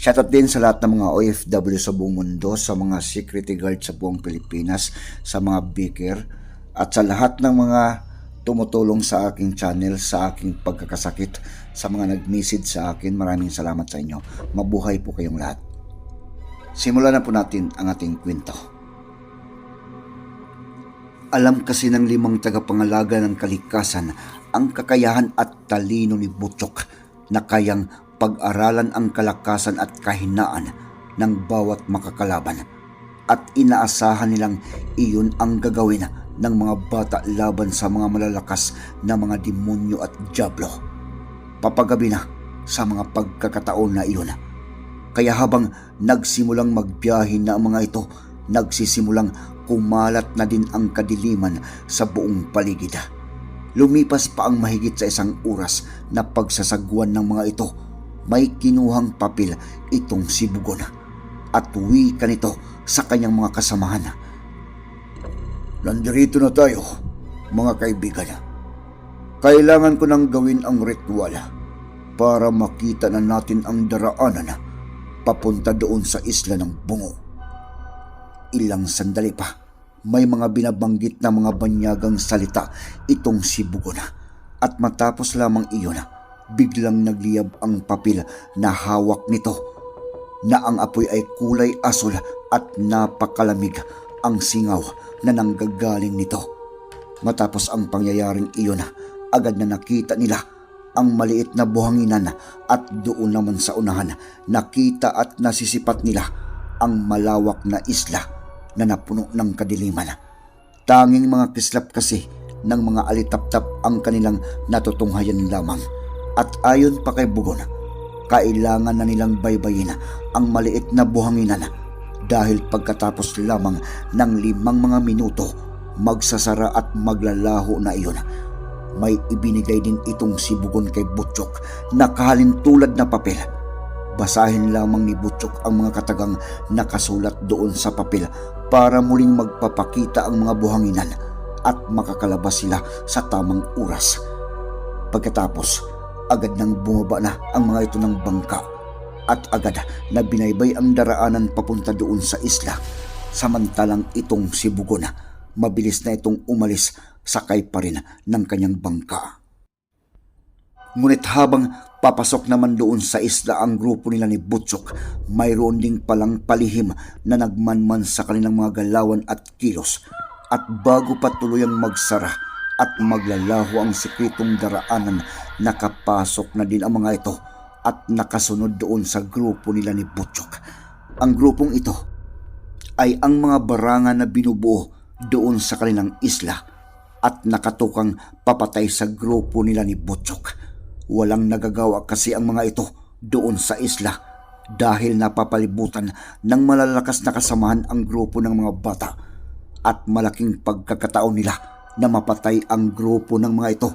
Shoutout din sa lahat ng mga OFW sa buong mundo, sa mga security guard sa buong Pilipinas, sa mga beaker, at sa lahat ng mga tumutulong sa aking channel, sa aking pagkakasakit, sa mga nag-message sa akin. Maraming salamat sa inyo. Mabuhay po kayong lahat. Simulan na po natin ang ating kwento. Alam kasi ng limang tagapangalaga ng kalikasan ang kakayahan at talino ni Butchok na kayang pag-aralan ang kalakasan at kahinaan ng bawat makakalaban at inaasahan nilang iyon ang gagawin ng mga bata laban sa mga malalakas na mga demonyo at diablo. Papagabi na sa mga pagkakataon na iyon. Kaya habang nagsimulang magbiyahe na ang mga ito, nagsisimulang kumalat na din ang kadiliman sa buong paligid. Lumipas pa ang mahigit sa isang oras na pagsasagwan ng mga ito. May kinuhang papel itong si Bugon at wika nito sa kanyang mga kasamahan. Nandirito na tayo, mga kaibigan. Kailangan ko nang gawin ang ritual para makita na natin ang daraanan papunta doon sa isla ng bungo. Ilang sandali pa, may mga binabanggit na mga banyagang salita itong si Bugona. At matapos lamang iyon, biglang nagliyab ang papel na hawak nito na ang apoy ay kulay asul at napakalamig ang singaw na nanggagaling nito. Matapos ang pangyayaring iyon, agad na nakita nila ang maliit na buhanginan at doon naman sa unahan nakita at nasisipat nila ang malawak na isla na napuno ng kadiliman. Tanging mga kislap kasi ng mga alitaptap ang kanilang natutunghayan lamang. At ayon pa kay Bugon, kailangan na nilang baybayin ang maliit na buhanginan dahil pagkatapos lamang ng limang mga minuto, magsasara at maglalaho na iyon. May ibinigay din itong si Bugon kay Butchok na kahalintulad na papel. Basahin lamang ni Butchok ang mga katagang nakasulat doon sa papel para muling magpapakita ang mga buhanginan at makakalabas sila sa tamang oras. Pagkatapos, agad nang bumaba na ang mga ito ng bangka at agad na binaybay ang daraanan papunta doon sa isla. Samantalang itong si Bugon, mabilis na itong umalis sakay pa rin ng kanyang bangka. Ngunit habang papasok naman doon sa isla ang grupo nila ni Butchok, mayroon ding palang palihim na nagmanman sa kanilang mga galawan at kilos. At bago pa tuluyang magsara at maglalaho ang sikritong daraanan, nakapasok na din ang mga ito at nakasunod doon sa grupo nila ni Butchok. Ang grupong ito ay ang mga barangan na binubuo doon sa kanilang isla at nakatukang papatay sa grupo nila ni Butchok. Walang nagagawa kasi ang mga ito doon sa isla dahil napapalibutan ng malalakas na kasamahan ang grupo ng mga bata at malaking pagkakataon nila na mapatay ang grupo ng mga ito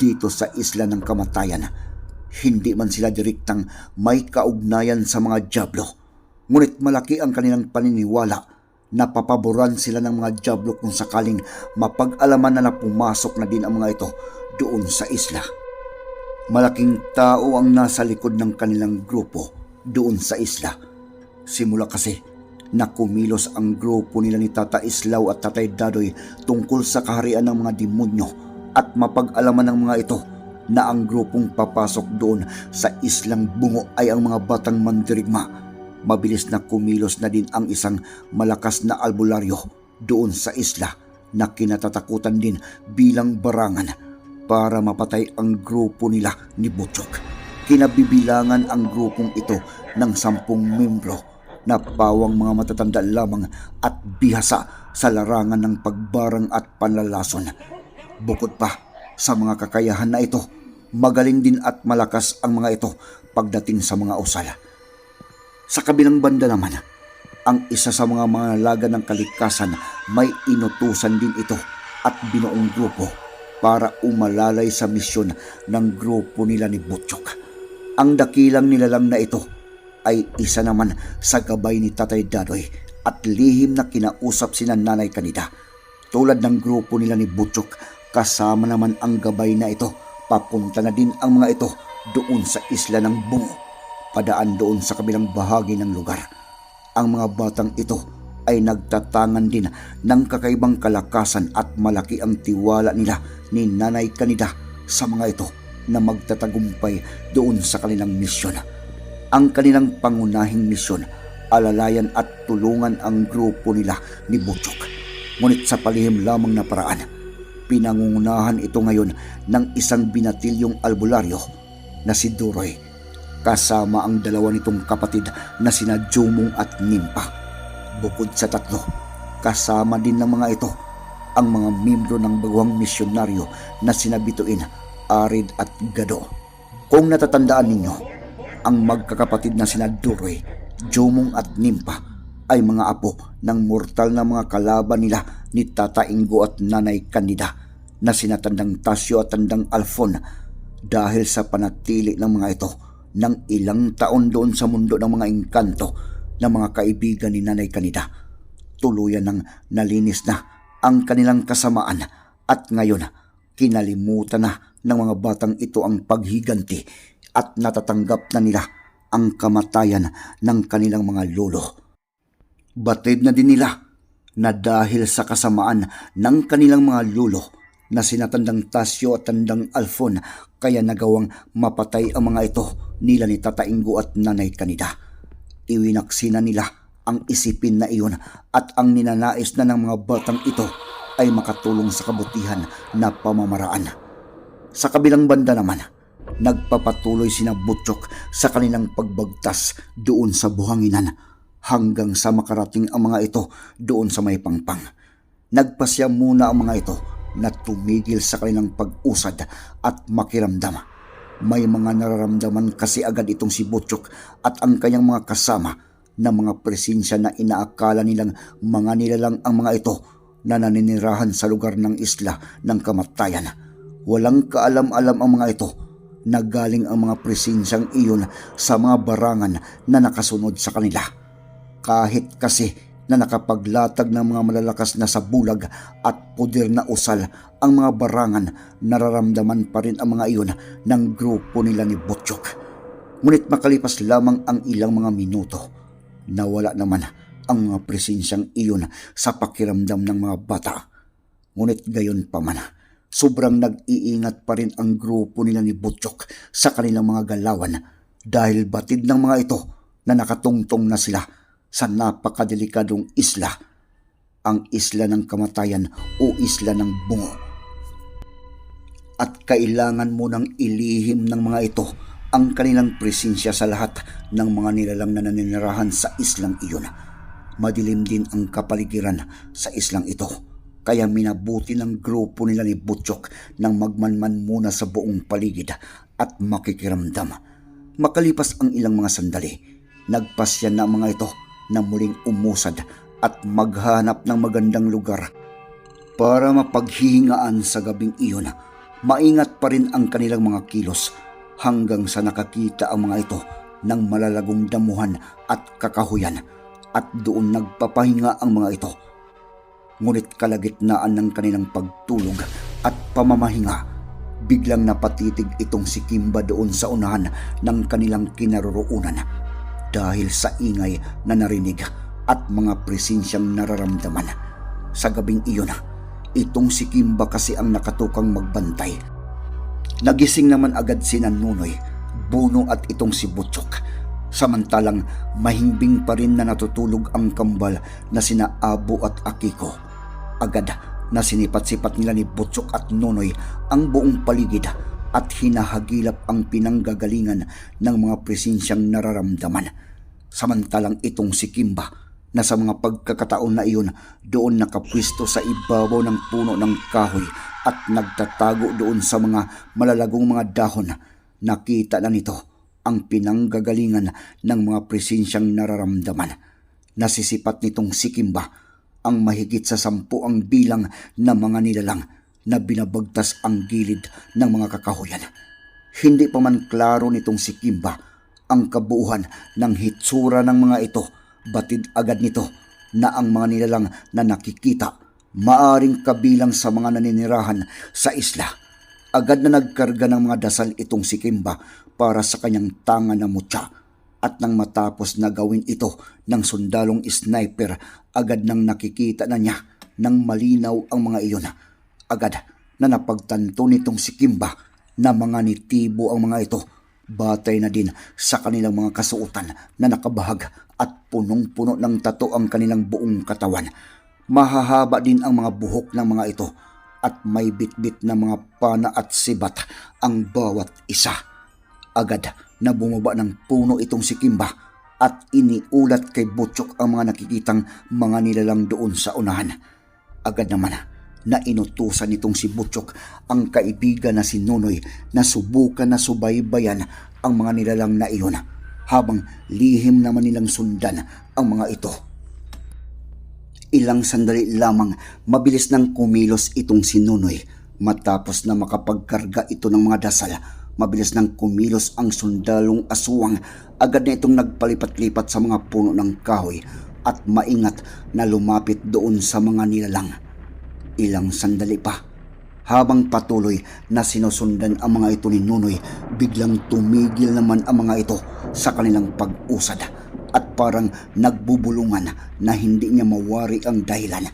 dito sa isla ng kamatayan. Hindi man sila direktang may kaugnayan sa mga Diablo, ngunit malaki ang kanilang paniniwala na papaboran sila ng mga Diablo kung sakaling mapag-alaman na na pumasok na din ang mga ito doon sa isla. Malaking tao ang nasa likod ng kanilang grupo doon sa isla. Simula kasi na kumilos ang grupo nila ni Tata Islaw at Tatay Dadoy tungkol sa kaharian ng mga demonyo at mapag-alaman ng mga ito na ang grupong papasok doon sa islang bungo ay ang mga batang mandirigma. mabilis na kumilos na din ang isang malakas na albularyo doon sa isla na kinatatakutan din bilang barangan para mapatay ang grupo nila ni Butchok. Kinabibilangan ang grupong ito ng sampung membro na pawang mga matatanda lamang at bihasa sa larangan ng pagbarang at panlalason. Bukod pa sa mga kakayahan na ito, magaling din at malakas ang mga ito pagdating sa mga usal. Sa kabilang banda naman, ang isa sa mga manalaga ng kalikasan may inutusan din ito at binuong grupo para umalalay sa misyon ng grupo nila ni Butchok. Ang dakilang nilalang na ito ay isa naman sa gabay ni Tatay Dadoy at lihim na kinausap sina Nanay Kanida. Tulad ng grupo nila ni Butchok, kasama naman ang gabay na ito. Papunta na din ang mga ito doon sa isla ng Bungo, padaan doon sa kabilang bahagi ng lugar. Ang mga batang ito ay nagtatangan din ng kakaibang kalakasan at malaki ang tiwala nila ni Nanay Kanida sa mga ito na magtatagumpay doon sa kanilang misyon. Ang kanilang pangunahing misyon, alalayan at tulungan ang grupo nila ni Butchok. Ngunit sa palihim lamang na paraan, pinangungunahan ito ngayon ng isang binatilyong albularyo na si Duroy kasama ang dalawa nitong kapatid na sina Jumong at Nimpa. Bukod sa tatlo, kasama din ng mga ito ang mga membro ng baguhang misyonaryo na sina Bituin, Arid at Gado. Kung natatandaan ninyo, ang magkakapatid na sina Duroy, Jumong at Nimpa ay mga apo ng mortal na mga kalaban nila ni Tata Ingo at Nanay Candida na sinatandang Tasyo at Tandang Alfon dahil sa panatili ng mga ito ng ilang taon doon sa mundo ng mga engkanto ng mga kaibigan ni Nanay Kanida. Tuluyan ng nalinis na ang kanilang kasamaan at ngayon kinalimutan na ng mga batang ito ang paghiganti at natatanggap na nila ang kamatayan ng kanilang mga lolo. Batid na din nila na dahil sa kasamaan ng kanilang mga lulo na sinatandang Tasyo at tandang Alfon kaya nagawang mapatay ang mga ito nila ni Tata Ingo at Nanay Kanida. Iwinaksina nila ang isipin na iyon at ang ninanais na ng mga batang ito ay makatulong sa kabutihan na pamamaraan. Sa kabilang banda naman, nagpapatuloy sina Butchok sa kanilang pagbagtas doon sa buhanginan hanggang sa makarating ang mga ito doon sa may pangpang. Nagpasya muna ang mga ito na tumigil sa kanilang pag-usad at makiramdam. May mga nararamdaman kasi agad itong si Butchok at ang kanyang mga kasama na mga presensya na inaakala nilang mga nilalang ang mga ito na naninirahan sa lugar ng isla ng kamatayan. Walang kaalam-alam ang mga ito na galing ang mga presensyang iyon sa mga barangan na nakasunod sa kanila. Kahit kasi na nakapaglatag ng mga malalakas na sabulag at puder na usal ang mga barangan, nararamdaman pa rin ang mga iyon ng grupo nila ni Butchok. Ngunit makalipas lamang ang ilang mga minuto, nawala naman ang mga presensyang iyon sa pakiramdam ng mga bata. Ngunit gayon pa man, sobrang nag-iingat pa rin ang grupo nila ni Butchok sa kanilang mga galawan dahil batid ng mga ito na nakatungtong na sila sa napakadelikadong isla, ang isla ng kamatayan o isla ng bungo. At kailangan mo nang ilihim ng mga ito ang kanilang presensya sa lahat ng mga nilalang na naninirahan sa islang iyon. Madilim din ang kapaligiran sa islang ito. Kaya minabuti ng grupo nila ni Butchok nang magmanman muna sa buong paligid at makikiramdam. Makalipas ang ilang mga sandali, nagpasya na ang mga ito na muling umusad at maghanap ng magandang lugar para mapaghihingaan sa gabing iyon. Maingat pa rin ang kanilang mga kilos hanggang sa nakakita ang mga ito ng malalagong damuhan at kakahuyan at doon nagpapahinga ang mga ito. Ngunit kalagitnaan ng kanilang pagtulog at pamamahinga, biglang napatitig itong si Kimba doon sa unahan ng kanilang kinaroroonan dahil sa ingay na narinig at mga presensyang nararamdaman. Sa gabing iyon, itong si Kimba kasi ang nakatukang magbantay. Nagising naman agad si Nanunoy, Buno at itong si Butchok. Samantalang mahimbing pa rin na natutulog ang kambal na sina Abo at Akiko. Agad na sinipat-sipat nila ni Butchok at Nonoy ang buong paligid at hinahagilap ang pinanggagalingan ng mga presensyang nararamdaman. Samantalang itong si Kimba na sa mga pagkakataon na iyon doon nakapwisto sa ibabaw ng puno ng kahoy at nagtatago doon sa mga malalagong mga dahon. Nakita na nito ang pinanggagalingan ng mga presensyang nararamdaman. Nasisipat nitong si Kimba ang mahigit sa sampu ang bilang na mga nilalang na binabagtas ang gilid ng mga kakahuyan. Hindi pa man klaro nitong si Kimba ang kabuuhan ng hitsura ng mga ito. Batid agad nito na ang mga nilalang na nakikita maaring kabilang sa mga naninirahan sa isla. Agad na nagkarga ng mga dasal itong si Kimba para sa kanyang tanga na mutya at nang matapos na gawin ito ng sundalong sniper, agad nang nakikita na niya ng malinaw ang mga iyon. Agad na napagtanto nitong si Kimba na mga nitibo ang mga ito, batay na din sa kanilang mga kasuotan na nakabahag at punong-puno ng tato ang kanilang buong katawan. Mahahaba din ang mga buhok ng mga ito at may bitbit na mga pana at sibat ang bawat isa. Agad na bumaba ng puno itong si Kimba at iniulat kay Butchok ang mga nakikitang mga nilalang doon sa unahan. Agad naman na inutusan nitong si Butchok ang kaibigan na si Nonoy na subukan na subaybayan ang mga nilalang na iyon habang lihim naman nilang sundan ang mga ito. Ilang sandali lamang mabilis nang kumilos itong si Nunoy matapos na makapagkarga ito ng mga dasal. Mabilis nang kumilos ang sundalong aswang agad na itong nagpalipat-lipat sa mga puno ng kahoy at maingat na lumapit doon sa mga nilalang. Ilang sandali pa habang patuloy na sinusundan ang mga ito ni Nunoy, biglang tumigil naman ang mga ito sa kanilang pag-usad at parang nagbubulungan na hindi niya mawari ang dahilan.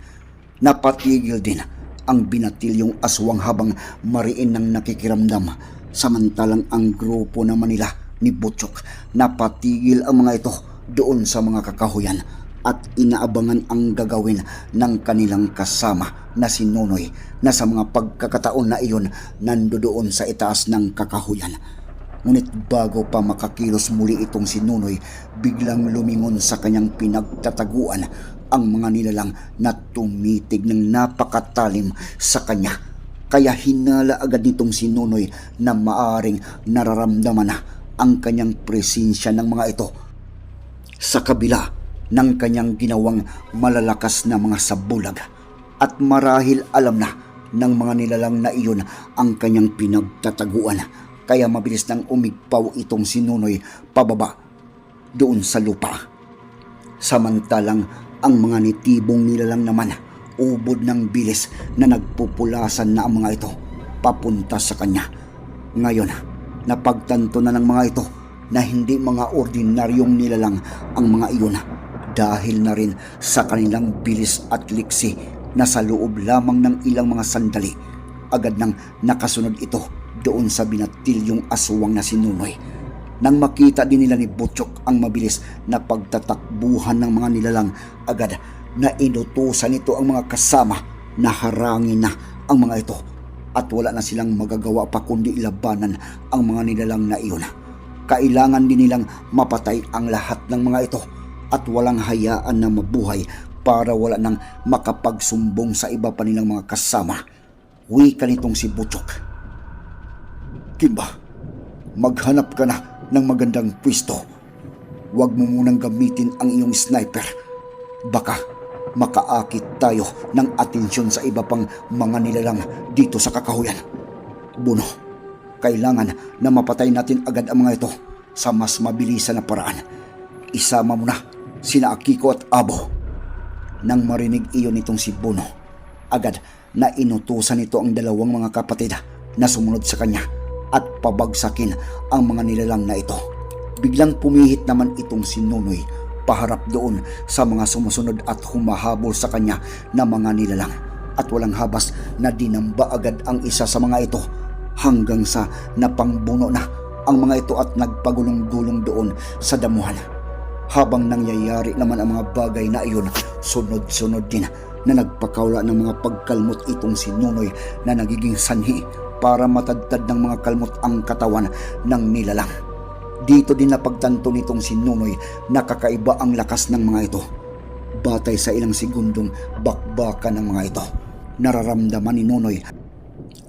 Napatigil din ang binatilyong aswang habang mariin ng nakikiramdam samantalang ang grupo naman nila ni Butchok napatigil ang mga ito doon sa mga kakahuyan at inaabangan ang gagawin ng kanilang kasama na si Nonoy na sa mga pagkakataon na iyon nandoon sa itaas ng kakahuyan. Ngunit bago pa makakilos muli itong si Nunoy, biglang lumingon sa kanyang pinagtataguan ang mga nilalang na tumitig ng napakatalim sa kanya. Kaya hinala agad nitong si Nunoy na maaring nararamdaman na ang kanyang presensya ng mga ito. Sa kabila ng kanyang ginawang malalakas na mga sabulag at marahil alam na ng mga nilalang na iyon ang kanyang pinagtataguan kaya mabilis nang umigpaw itong si Nunoy pababa doon sa lupa. Samantalang ang mga nitibong nilalang naman ubod ng bilis na nagpupulasan na ang mga ito papunta sa kanya. Ngayon, napagtanto na ng mga ito na hindi mga ordinaryong nilalang ang mga iyon dahil na rin sa kanilang bilis at liksi na sa loob lamang ng ilang mga sandali agad nang nakasunod ito doon sa binatilyong aswang na si Nunoy. Nang makita din nila ni Butchok ang mabilis na pagtatakbuhan ng mga nilalang, agad na inutusan nito ang mga kasama na harangin na ang mga ito at wala na silang magagawa pa kundi labanan ang mga nilalang na iyon. Kailangan din nilang mapatay ang lahat ng mga ito at walang hayaan na mabuhay para wala nang makapagsumbong sa iba pa nilang mga kasama. Wika nitong si Butchok. Kimba, maghanap ka na ng magandang pwisto. Huwag mo munang gamitin ang iyong sniper. Baka makaakit tayo ng atensyon sa iba pang mga nilalang dito sa kakahuyan. Buno, kailangan na mapatay natin agad ang mga ito sa mas mabilisan na paraan. Isama mo na sina Akiko at Abo. Nang marinig iyon nitong si Buno, agad na inutusan nito ang dalawang mga kapatid na sumunod sa kanya at pabagsakin ang mga nilalang na ito. Biglang pumihit naman itong si Nunoy paharap doon sa mga sumusunod at humahabol sa kanya na mga nilalang at walang habas na dinamba agad ang isa sa mga ito hanggang sa napangbuno na ang mga ito at nagpagulong-gulong doon sa damuhan. Habang nangyayari naman ang mga bagay na iyon, sunod-sunod din na nagpakaula ng mga pagkalmot itong si Nunoy na nagiging sanhi para matadtad ng mga kalmot ang katawan ng nilalang. Dito din napagtanto nitong si Nunoy na kakaiba ang lakas ng mga ito. Batay sa ilang segundong bakbakan ng mga ito, nararamdaman ni Nunoy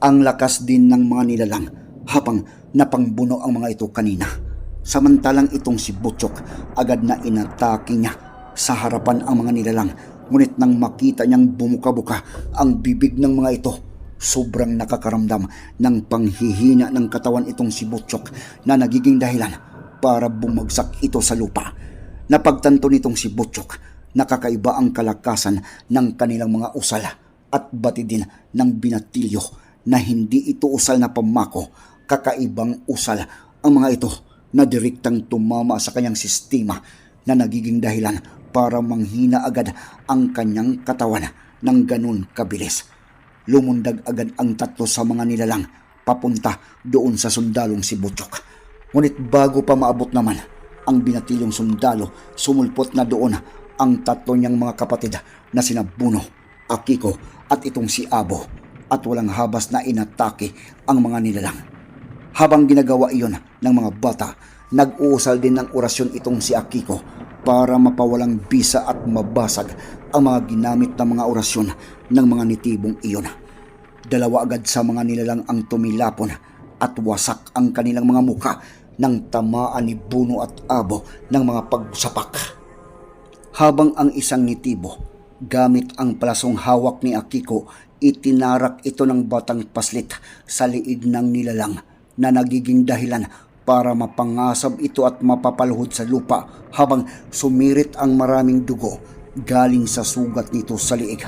ang lakas din ng mga nilalang habang napangbuno ang mga ito kanina. Samantalang itong si Butchok agad na inatake niya sa harapan ang mga nilalang ngunit nang makita niyang bumuka-buka ang bibig ng mga ito sobrang nakakaramdam ng panghihina ng katawan itong si Butchok na nagiging dahilan para bumagsak ito sa lupa. Napagtanto nitong si Butchok nakakaiba ang kalakasan ng kanilang mga usal at bati din ng binatilyo na hindi ito usal na pamako, kakaibang usal ang mga ito na direktang tumama sa kanyang sistema na nagiging dahilan para manghina agad ang kanyang katawan ng ganun kabilis. Lumundag agad ang tatlo sa mga nilalang papunta doon sa sundalong si Butchok. Ngunit bago pa maabot naman ang binatilyong sundalo, sumulpot na doon ang tatlo niyang mga kapatid na sina Buno, Akiko at itong si Abo at walang habas na inatake ang mga nilalang. Habang ginagawa iyon ng mga bata, nag-uusal din ng orasyon itong si Akiko para mapawalang bisa at mabasag ang mga ginamit na mga orasyon ng mga nitibong iyon. Dalawa agad sa mga nilalang ang tumilapon at wasak ang kanilang mga muka ng tamaan ni Buno at Abo ng mga pagsapak. Habang ang isang nitibo, gamit ang palasong hawak ni Akiko, itinarak ito ng batang paslit sa liig ng nilalang na nagiging dahilan para mapangasab ito at mapapalhod sa lupa habang sumirit ang maraming dugo galing sa sugat nito sa liig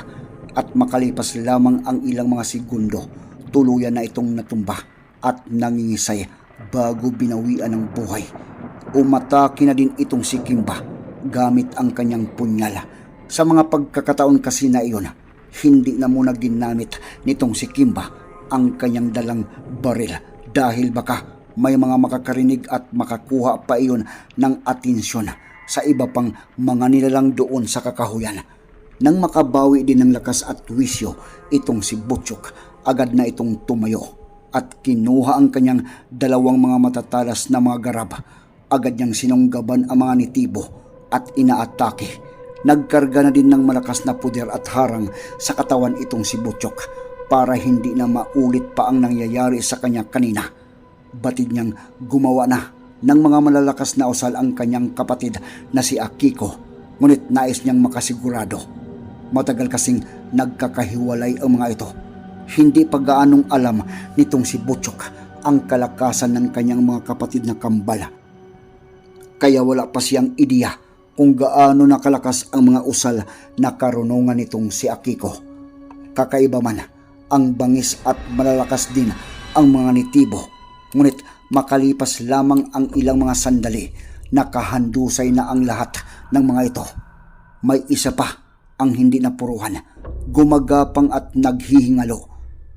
at makalipas lamang ang ilang mga segundo tuluyan na itong natumba at nangingisay bago binawian ng buhay. Umatake na din itong si Kimba gamit ang kanyang punyal. Sa mga pagkakataon kasi na iyon, hindi na muna ginamit nitong si Kimba ang kanyang dalang baril dahil baka may mga makakarinig at makakuha pa iyon ng atensyon sa iba pang mga nilalang doon sa kakahuyan. Nang makabawi din ng lakas at wisyo, itong si Butchok agad na itong tumayo at kinuha ang kanyang dalawang mga matatalas na mga garab. Agad niyang sinunggaban ang mga nitibo at inaatake. Nagkarga na din ng malakas na puder at harang sa katawan itong si Butchok para hindi na maulit pa ang nangyayari sa kanya kanina. Batid niyang gumawa na ng mga malalakas na usal ang kanyang kapatid na si Akiko ngunit nais niyang makasigurado. Matagal kasing nagkakahiwalay ang mga ito. Hindi pa gaanong alam nitong si Butchok ang kalakasan ng kanyang mga kapatid na kambal. Kaya wala pa siyang ideya kung gaano nakalakas ang mga usal na karunungan nitong si Akiko. Kakaiba man ang bangis at malalakas din ang mga nitibo. Ngunit makalipas lamang ang ilang mga sandali, nakahandusay na ang lahat ng mga ito. May isa pa ang hindi napuruhan, gumagapang at naghihingalo.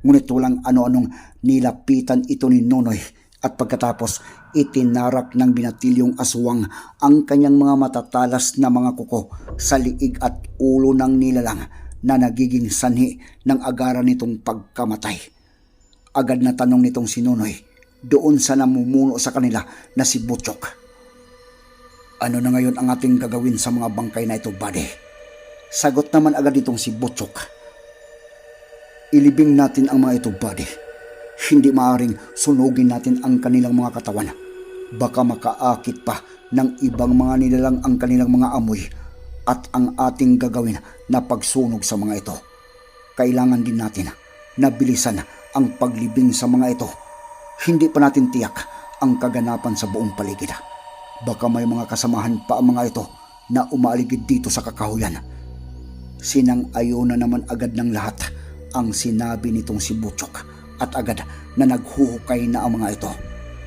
Ngunit walang ano-anong nilapitan ito ni Nonoy at pagkatapos itinarak ng binatilyong aswang ang kanyang mga matatalas na mga kuko sa liig at ulo ng nilalang na nagiging sanhi ng agaran nitong pagkamatay. Agad na tanong nitong si Nonoy doon sa namumuno sa kanila na si Butchok. Ano na ngayon ang ating gagawin sa mga bangkay na ito, buddy? Sagot naman agad itong si Butchok. Ilibing natin ang mga ito, buddy. Hindi maaring sunugin natin ang kanilang mga katawan. Baka makaakit pa ng ibang mga nilalang ang kanilang mga amoy at ang ating gagawin na pagsunog sa mga ito. Kailangan din natin na bilisan ang paglibing sa mga ito. Hindi pa natin tiyak ang kaganapan sa buong paligid. Baka may mga kasamahan pa ang mga ito na umaaligid dito sa kakahuyan. Sinang-ayo na naman agad ng lahat ang sinabi nitong si Butchok at agad na naghuhukay na ang mga ito.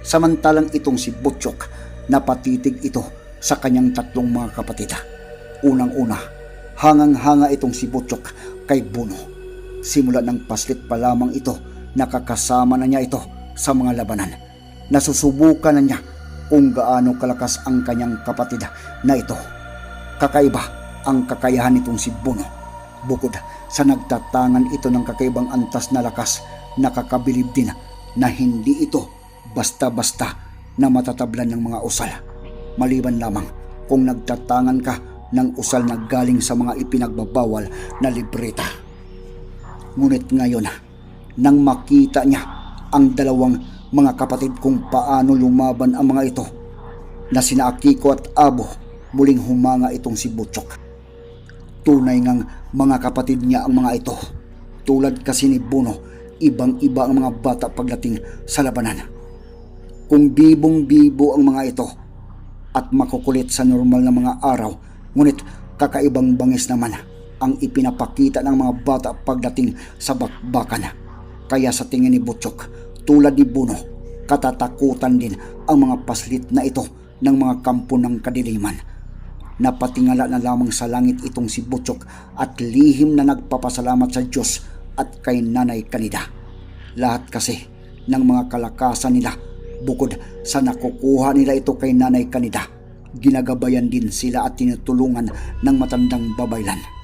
Samantalang itong si Butchok napatitig ito sa kanyang tatlong mga kapatid. Unang-una, hangang-hanga itong si Butchok kay Buno. Simula ng paslit pa lamang ito, nakakasama na niya ito sa mga labanan. nasusubukan na niya kung gaano kalakas ang kanyang kapatid na ito. Kakaiba ang kakayahan nitong si Bono. Bukod sa nagtatangan ito ng kakaibang antas na lakas, nakakabilib din na hindi ito basta-basta na matatablan ng mga usal. Maliban lamang kung nagtatangan ka ng usal na galing sa mga ipinagbabawal na libreta. Ngunit ngayon, nang makita niya ang dalawang mga kapatid kung paano lumaban ang mga ito, na sina Akiko at Abo, muling humanga itong si Butchok. Tunay ngang mga kapatid niya ang mga ito. Tulad kasi ni Bono, ibang-iba ang mga bata pagdating sa labanan. Kung bibong-bibo ang mga ito at makukulit sa normal na mga araw, ngunit kakaibang bangis naman ang ipinapakita ng mga bata pagdating sa bakbakan. Kaya sa tingin ni Butchok, tulad ni Bono, katatakutan din ang mga paslit na ito ng mga kampo ng kadiliman. Napatingala na lamang sa langit itong si Butchok at lihim na nagpapasalamat sa Diyos at kay Nanay Kanida. Lahat kasi ng mga kalakasan nila bukod sa nakukuha nila ito kay Nanay Kanida, ginagabayan din sila at tinutulungan ng matandang babaylan.